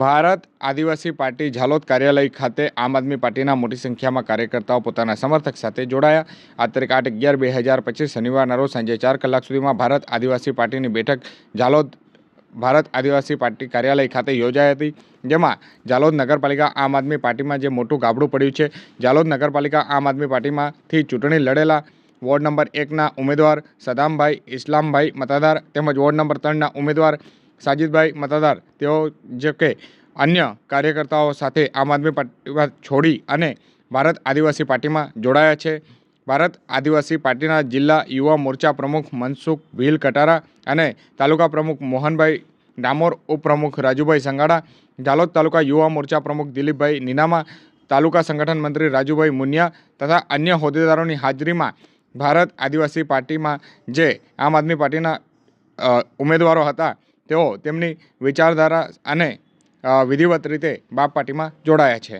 ભારત આદિવાસી party Jhalod કાર્યાલય ખાતે આમ આદમી પાર્ટીના મોટી સંખ્યામાં કાર્યકર્તાઓ પોતાના સમર્થક સાથે જોડાયા. આ તારીખ આઠ અગિયાર બે હજાર પચીસ શનિવારના રોજ સાંજે ચાર કલાક સુધીમાં ભારત આદિવાસી પાર્ટીની બેઠક ઝાલોદ ભારત આદિવાસી પાર્ટી કાર્યાલય ખાતે યોજાઈ હતી, જેમાં ઝાલોદ નગરપાલિકા આમ આદમી પાર્ટીમાં જે મોટું ગાબડું પડ્યું છે, ઝાલોદ નગરપાલિકા આમ આદમી પાર્ટીમાંથી ચૂંટણી લડેલા વોર્ડ નંબર એકના ઉમેદવાર સદામભાઈ, ઇસ્લામભાઈ મતદાર તેમજ વોર્ડ નંબર ત્રણના ઉમેદવાર સાજિદભાઈ મતદાર, તેઓ જે કે અન્ય કાર્યકર્તાઓ સાથે આમ આદમી પાર્ટી છોડી અને ભારત આદિવાસી પાર્ટીમાં જોડાયા છે. ભારત આદિવાસી પાર્ટીના જિલ્લા યુવા મોરચા પ્રમુખ મનસુખ ભીલ કટારા અને તાલુકા પ્રમુખ મોહનભાઈ ડામોર, ઉપપ્રમુખ રાજુભાઈ સંગાડા, ઝાલોદ તાલુકા યુવા મોરચા પ્રમુખ દિલીપભાઈ નીનામા, તાલુકા સંગઠન મંત્રી રાજુભાઈ મુનિયા તથા અન્ય હોદ્દેદારોની હાજરીમાં ભારત આદિવાસી પાર્ટીમાં જે આમ આદમી પાર્ટીના ઉમેદવારો હતા તેઓ તેમની વિચારધારા અને વિધિવત રીતે બાપ પાર્ટીમાં જોડાયા છે.